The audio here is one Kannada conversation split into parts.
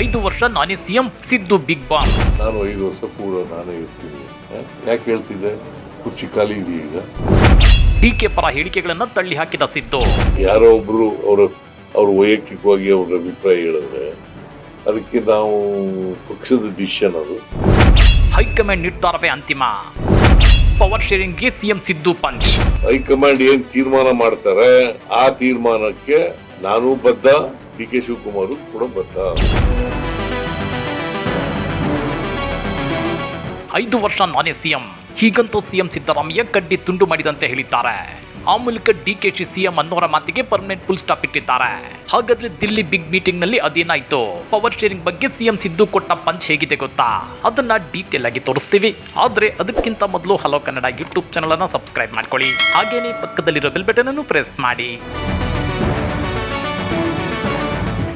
ಐದು ವರ್ಷ ನಾನೇ ಸಿಎಂ ಸಿದ್ದು ಬಿಗ್ ಬಾಸ್. ನಾನು ಐದು ವರ್ಷ ಕೂಡ ನಾನೇ ಇರ್ತೀನಿ. ಯಾಕೆ ಹೇಳ್ತಿದ್ದೆ? ಕುರ್ಚಿ ಖಾಲಿ ಇದೆ ಈಗ? ಟೀಕೆ ಪರ ಹೇಳಿಕೆಗಳನ್ನ ತಳ್ಳಿ ಹಾಕಿದ ಸಿದ್ದು. ಯಾರೋ ಒಬ್ರು ಅವರ ಅವ್ರ ವೈಯಕ್ತಿಕವಾಗಿ ಅವ್ರ ಅಭಿಪ್ರಾಯ ಹೇಳಿದ್ರೆ ಅದಕ್ಕೆ ನಾವು ಪಕ್ಷದ ಡಿಸಿಷನ್ ಅದು. ಹೈಕಮಾಂಡ್ ನಿರ್ಧಾರವೇ ಅಂತಿಮ. Power ಶೇರಿಂಗ್ಗೆ CM Siddu punch. High command ಏನ್ ತೀರ್ಮಾನ ಮಾಡ್ತಾರೆ? ಆ ತೀರ್ಮಾನಕ್ಕೆ ನಾನು ಬದ್ಧ. ಡಿ ಕೆ ಶಿವಕುಮಾರ್ ಕೂಡ ಐದು ವರ್ಷ ನಾನೇ ಸಿಎಂ. ಹೀಗಂತೂ ಸಿಎಂ ಸಿದ್ದರಾಮಯ್ಯ ಕಡ್ಡಿ ತುಂಡು ಮಾಡಿದಂತೆ ಹೇಳಿದ್ದಾರೆ. ಆ ಮೂಲಕ ಡಿ ಕೆ ಡಿಕೆಶಿ ಸಿಎಂ ಅನ್ನೋರ ಮಾತಿಗೆ ಪರ್ಮನೆಂಟ್ ಫುಲ್ ಸ್ಟಾಪ್ ಇಟ್ಟಿದ್ದಾರೆ. ಹಾಗಾದ್ರೆ ದಿಲ್ಲಿ ಬಿಗ್ ಮೀಟಿಂಗ್ನಲ್ಲಿ ಅದೇನಾಯ್ತು? ಪವರ್ ಶೇರಿಂಗ್ ಬಗ್ಗೆ ಸಿಎಂ ಸಿದ್ದು ಕೊಟ್ಟ ಪಂಚ್ ಹೇಗಿದೆ ಗೊತ್ತಾ? ಅದನ್ನ ಡೀಟೇಲ್ ಆಗಿ ತೋರಿಸ್ತೀವಿ. ಆದ್ರೆ ಅದಕ್ಕಿಂತ ಮೊದಲು ಹಲೋ ಕನ್ನಡ ಯೂಟ್ಯೂಬ್ ಚಾನಲ್ ಅನ್ನ ಸಬ್ಸ್ಕ್ರೈಬ್ ಮಾಡ್ಕೊಳ್ಳಿ. ಹಾಗೇನೆ ಪಕ್ಕದಲ್ಲಿರೋ ಬೆಲ್ ಬಟನ್ ಅನ್ನು ಪ್ರೆಸ್ ಮಾಡಿ.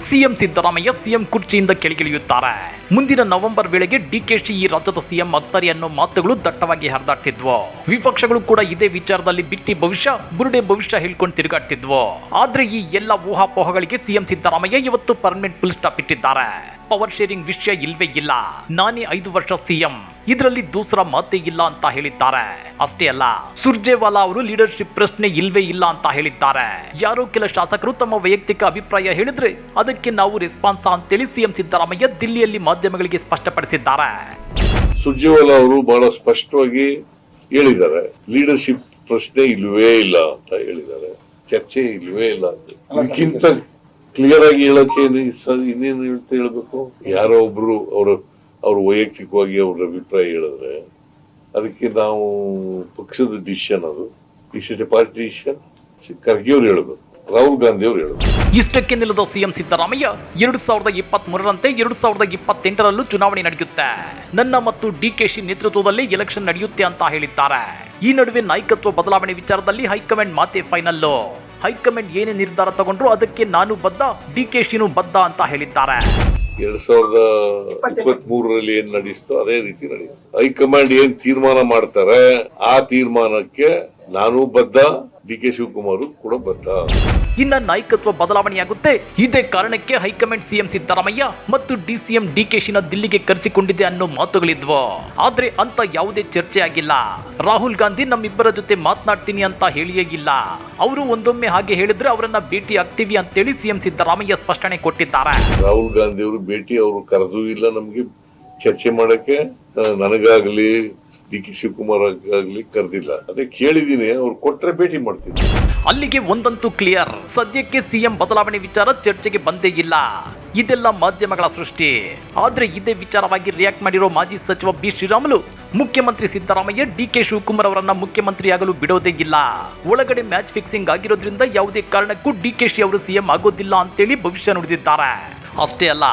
ಸಿಎಂ ಸಿದ್ದರಾಮಯ್ಯ ಸಿಎಂ ಕುರ್ಚಿಯಿಂದ ಕೆಳಗಿಳಿಯುತ್ತಾರೆ ಮುಂದಿನ ನವೆಂಬರ್ ವೇಳೆಗೆ ಡಿಕೆಶಿ ಈ ರಾಜ್ಯದ ಸಿಎಂ ಆಗ್ತಾರೆ ಅನ್ನೋ ಮಾತುಗಳು ದಟ್ಟವಾಗಿ ಹರಿದಾಡ್ತಿದ್ವು. ವಿಪಕ್ಷಗಳು ಕೂಡ ಇದೇ ವಿಚಾರದಲ್ಲಿ ಬಿಟ್ಟಿ ಭವಿಷ್ಯ, ಬುರುಡೆ ಭವಿಷ್ಯ ಹೇಳ್ಕೊಂಡು ತಿರುಗಾಡ್ತಿದ್ವು. ಆದ್ರೆ ಈ ಎಲ್ಲ ಊಹಾಪೋಹಗಳಿಗೆ ಸಿಎಂ ಸಿದ್ದರಾಮಯ್ಯ ಇವತ್ತು ಪರ್ಮನೆಂಟ್ ಫುಲ್ ಸ್ಟಾಪ್ ಇಟ್ಟಿದ್ದಾರೆ. ಪವರ್ ಶೇರಿಂಗ್ ವಿಷಯ ಇಲ್ವೇ ಇಲ್ಲ. ನಾನೇ ಐದು ವರ್ಷ ಸಿಎಂ. ಇದರಲ್ಲಿ ದೂಸರ ಮಾತೇ ಇಲ್ಲ ಅಂತ ಹೇಳಿದ್ದಾರೆ. ಅಷ್ಟೇ ಅಲ್ಲ ಸುರ್ಜೇವಾಲಾ ಅವರು ಲೀಡರ್ಶಿಪ್ ಪ್ರಶ್ನೆ ಇಲ್ವೇ ಇಲ್ಲ ಅಂತ ಹೇಳಿದ್ದಾರೆ. ಯಾರೋ ಕೆಲ ಶಾಸಕರು ತಮ್ಮ ವೈಯಕ್ತಿಕ ಅಭಿಪ್ರಾಯ ಹೇಳಿದ್ರೆ ಅದಕ್ಕೆ ನಾವು ರೆಸ್ಪಾನ್ಸ್ ಅಂತೇಳಿ ಸಿಎಂ ಸಿದ್ದರಾಮಯ್ಯ ದಿಲ್ಲಿಯಲ್ಲಿ ಮಾಧ್ಯಮಗಳಿಗೆ ಸ್ಪಷ್ಟಪಡಿಸಿದ್ದಾರೆ. ಸುರ್ಜೇವಾಲಾ ಅವರು ಬಹಳ ಸ್ಪಷ್ಟವಾಗಿ ಹೇಳಿದ್ದಾರೆ ಲೀಡರ್ಶಿಪ್ ಪ್ರಶ್ನೆ ಇಲ್ವೇ ಇಲ್ಲ ಅಂತ ಹೇಳಿದ್ದಾರೆ ಚರ್ಚೆ ಇಲ್ವೇ ಇಲ್ಲ ಅಂತ. ಕ್ಲಿಯರ್ ಆಗಿ ಹೇಳಕ್ಕೆ ಇನ್ನೇನು ಹೇಳ್ತಾ ಹೇಳ್ಬೇಕು? ಯಾರೋ ಒಬ್ರು ಅವ್ರ ಅವ್ರ ವೈಯಕ್ತಿಕವಾಗಿ ಅವ್ರ ಅಭಿಪ್ರಾಯ ಹೇಳಿದ್ರೆ, ಅದಕ್ಕೆ ನಾವು ಪಕ್ಷದ ಡಿಸಿಷನ್ ಅದು. ಇಸ್ ಪಾರ್ಟಿ ಡಿಸಿಷನ್ ಹೇಳಬೇಕು. ರಾಹುಲ್ ಗಾಂಧಿ ಅವರು ಹೇಳಬೇಕು. ಇಷ್ಟಕ್ಕೆ ನಿಲ್ಲದ ಸಿಎಂ ಸಿದ್ದರಾಮಯ್ಯ ಎರಡು ಸಾವಿರದ ಇಪ್ಪತ್ತ್ ಮೂರರಂತೆ ಎರಡು ಸಾವಿರದ ಇಪ್ಪತ್ತೆಂಟರಲ್ಲೂ ಚುನಾವಣೆ ನಡೆಯುತ್ತೆ. ನನ್ನ ಮತ್ತು ಡಿಕೆಶಿ ನೇತೃತ್ವದಲ್ಲಿ ಎಲೆಕ್ಷನ್ ನಡೆಯುತ್ತೆ ಅಂತ ಹೇಳಿದ್ದಾರೆ. ಈ ನಡುವೆ ನಾಯಕತ್ವ ಬದಲಾವಣೆ ವಿಚಾರದಲ್ಲಿ ಹೈಕಮಾಂಡ್ ಮಾತೆ ಫೈನಲ್ಲು. ಹೈಕಮಾಂಡ್ ಏನೇ ನಿರ್ಧಾರ ತಗೊಂಡ್ರು ಅದಕ್ಕೆ ನಾನು ಬದ್ಧ ಡಿಕೆಶಿನೂ ಬದ್ಧ ಅಂತ ಹೇಳಿದ್ದಾರೆ. ಎರಡ್ ಸಾವಿರದ ಇಪ್ಪತ್ತ್ ಮೂರರಲ್ಲಿ ಏನ್ ನಡೆಯಿಸ್ತೋ ಅದೇ ರೀತಿ ನಡೆಯುತ್ತೆ ಹೈಕಮಾಂಡ್ ಏನ್ ತೀರ್ಮಾನ ಮಾಡ್ತಾರೆ ಆ ತೀರ್ಮಾನಕ್ಕೆ ನಾನು ಬದ್ಧ. ಡಿ ಕೆ ಶಿವಕುಮಾರ್ ಕೂಡ ಬದ್ಧ ಇನ್ನ ನಾಯಕತ್ವ ಬದಲಾವಣೆಯಾಗುತ್ತೆ. ಇದೇ ಕಾರಣಕ್ಕೆ ಹೈಕಮಾಂಡ್ ಸಿಎಂ ಸಿದ್ದರಾಮಯ್ಯ ಮತ್ತು ಡಿಸಿಎಂ ಡಿಕೆಶಿನ ದಿಲ್ಲಿಗೆ ಕರೆಸಿಕೊಂಡಿದೆ ಅನ್ನೋ ಮಾತುಗಳಿದ್ವು. ಆದ್ರೆ ಅಂತ ಯಾವುದೇ ಚರ್ಚೆ ಆಗಿಲ್ಲ. ರಾಹುಲ್ ಗಾಂಧಿ ನಮ್ಮಿಬ್ಬರ ಜೊತೆ ಮಾತನಾಡ್ತೀನಿ ಅಂತ ಹೇಳಿಯೇ ಇಲ್ಲ. ಅವರು ಒಂದೊಮ್ಮೆ ಹಾಗೆ ಹೇಳಿದ್ರೆ ಅವರನ್ನ ಭೇಟಿ ಆಗ್ತೀವಿ ಅಂತೇಳಿ ಸಿಎಂ ಸಿದ್ದರಾಮಯ್ಯ ಸ್ಪಷ್ಟನೆ ಕೊಟ್ಟಿದ್ದಾರೆ. ರಾಹುಲ್ ಗಾಂಧಿ ಅವರು ಭೇಟಿ ಅವರು ಕರೆದೂ ಇಲ್ಲ ನಮಗೆ. ಚರ್ಚೆ ಮಾಡಕ್ಕೆ ನನಗಾಗಲಿ ನನಗಾಗ್ಲಿ ಡಿ ಕೆ ಶಿವಕುಮಾರ್ ಆಗ್ಲಿ ಕರೆದಿಲ್ಲ. ಅದೇ ಕೇಳಿದೀನಿ, ಅವ್ರು ಕೊಟ್ಟರೆ ಭೇಟಿ ಮಾಡ್ತೀನಿ. ಅಲ್ಲಿಗೆ ಒಂದಂತೂ ಕ್ಲಿಯರ್ ಸದ್ಯಕ್ಕೆ ಸಿಎಂ ಬದಲಾವಣೆ ವಿಚಾರ ಚರ್ಚೆಗೆ ಬಂದೇ ಇಲ್ಲ. ಇದೆಲ್ಲ ಮಾಧ್ಯಮಗಳ ಸೃಷ್ಟಿ. ಆದ್ರೆ ಇದೇ ವಿಚಾರವಾಗಿ ರಿಯಾಕ್ಟ್ ಮಾಡಿರೋ ಮಾಜಿ ಸಚಿವ ಬಿ ಶ್ರೀರಾಮುಲು, ಮುಖ್ಯಮಂತ್ರಿ ಸಿದ್ದರಾಮಯ್ಯ, ಡಿ ಕೆ ಶಿವಕುಮಾರ್ ಅವರನ್ನ ಮುಖ್ಯಮಂತ್ರಿಯಾಗಲು ಬಿಡೋದೇ ಇಲ್ಲ. ಒಳಗಡೆ ಮ್ಯಾಚ್ ಫಿಕ್ಸಿಂಗ್ ಆಗಿರೋದ್ರಿಂದ ಯಾವುದೇ ಕಾರಣಕ್ಕೂ ಡಿ ಕೆ ಶಿ ಅವರು ಸಿಎಂ ಆಗೋದಿಲ್ಲ ಅಂತೇಳಿ ಭವಿಷ್ಯ ನುಡಿದಿದ್ದಾರೆ. ಅಷ್ಟೇ ಅಲ್ಲ,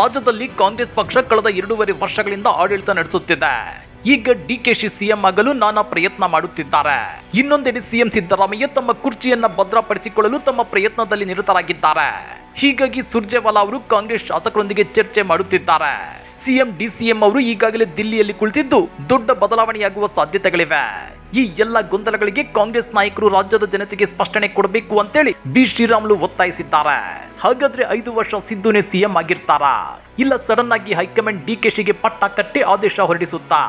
ರಾಜ್ಯದಲ್ಲಿ ಕಾಂಗ್ರೆಸ್ ಪಕ್ಷ ಕಳೆದ ಎರಡೂವರೆ ವರ್ಷಗಳಿಂದ ಆಡಳಿತ ನಡೆಸುತ್ತಿದೆ. ಈಗ ಡಿ ಕೆ ಶಿ ಸಿಎಂ ಆಗಲು ನಾನಾ ಪ್ರಯತ್ನ ಮಾಡುತ್ತಿದ್ದಾರೆ. ಇನ್ನೊಂದೆಡೆ ಸಿಎಂ ಸಿದ್ದರಾಮಯ್ಯ ತಮ್ಮ ಕುರ್ಚಿಯನ್ನ ಭದ್ರಪಡಿಸಿಕೊಳ್ಳಲು ತಮ್ಮ ಪ್ರಯತ್ನದಲ್ಲಿ ನಿರತರಾಗಿದ್ದಾರೆ. ಹೀಗಾಗಿ ಸುರ್ಜೇವಾಲಾ ಅವರು ಕಾಂಗ್ರೆಸ್ ಶಾಸಕರೊಂದಿಗೆ ಚರ್ಚೆ ಮಾಡುತ್ತಿದ್ದಾರೆ. ಸಿಎಂ ಡಿಸಿಎಂ ಅವರು ಈಗಾಗಲೇ ದಿಲ್ಲಿಯಲ್ಲಿ ಕುಳಿತಿದ್ದು ದೊಡ್ಡ ಬದಲಾವಣೆಯಾಗುವ ಸಾಧ್ಯತೆಗಳಿವೆ. ಈ ಎಲ್ಲ ಗೊಂದಲಗಳಿಗೆ ಕಾಂಗ್ರೆಸ್ ನಾಯಕರು ರಾಜ್ಯದ ಜನತೆಗೆ ಸ್ಪಷ್ಟನೆ ಕೊಡಬೇಕು ಅಂತೇಳಿ ಬಿ ಶ್ರೀರಾಮುಲು ಒತ್ತಾಯಿಸಿದ್ದಾರೆ. ಹಾಗಾದ್ರೆ ಐದು ವರ್ಷ ಸಿದ್ದುನೇ ಸಿಎಂ ಆಗಿರ್ತಾರಾ? ಇಲ್ಲ ಸಡನ್ ಆಗಿ ಹೈಕಮಾಂಡ್ ಡಿಕೆಶಿಗೆ ಪಟ್ಟ ಕಟ್ಟಿ ಆದೇಶ ಹೊರಡಿಸುತ್ತಾ?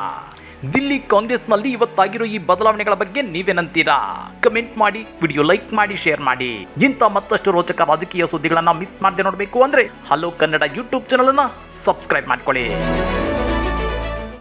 ದಿಲ್ಲಿ ಕಾಂಗ್ರೆಸ್ನಲ್ಲಿ ಇವತ್ತಾಗಿರೋ ಈ ಬದಲಾವಣೆಗಳ ಬಗ್ಗೆ ನೀವೇನಂತೀರಾ ಕಮೆಂಟ್ ಮಾಡಿ, ವಿಡಿಯೋ ಲೈಕ್ ಮಾಡಿ, ಶೇರ್ ಮಾಡಿ. ಇಂಥ ಮತ್ತಷ್ಟು ರೋಚಕ ರಾಜಕೀಯ ಸುದ್ದಿಗಳನ್ನ ಮಿಸ್ ಮಾಡದೆ ನೋಡಬೇಕು ಅಂದ್ರೆ ಹಲೋ ಕನ್ನಡ ಯೂಟ್ಯೂಬ್ ಚಾನಲ್ ಅನ್ನ ಸಬ್ಸ್ಕ್ರೈಬ್ ಮಾಡ್ಕೊಳ್ಳಿ.